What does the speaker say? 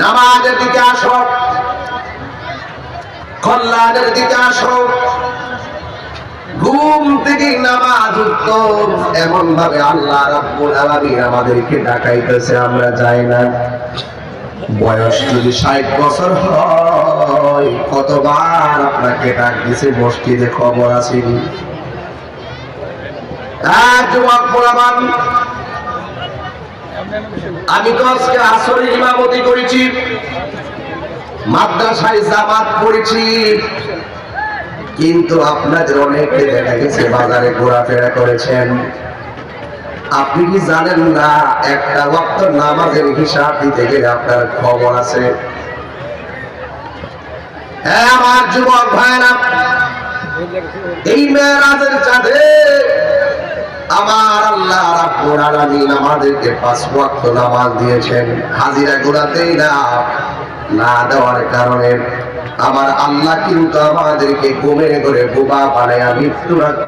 নামাজের দিকে আসো। কল্যাণের ঘুম থেকে নামাজ উত্তর এমন ভাবে আল্লাহ রাব্বুল আলামিন আমাদেরকে ডাকাইতেছে, আমরা যাই না। বয়স যদি ষাট বছর হয়, কতবার আপনাকে ডাক দিছে, মসজিদে খবর আছে আমি তো আজকে আসরে ইমামতি করেছি, মাদ্রাসায় জামাত পড়েছি, কিন্তু আপনাদের অনেকে দেখা গেছে বাজারে ঘোরাফেরা করেছেন। আপনি কি জানেন না, একটা ওয়াক্ত নামাজের হিসাব দিতে গেলে আপনার খবর আছে? হ্যাঁ আমার যুবক ভাইরা, এই মেয়েরাজের চাঁদে আমার আল্লাহ আলামিন আমাদেরকে পাঁচ ওয়াক্ত নামাজ দিয়েছেন। হাজিরা গোড়াতেই না না দেওয়ার কারণে। আমার আল্লাহ কিন্তু আমাদেরকে ঘুমে করে বোবা বানায় মৃত্যুর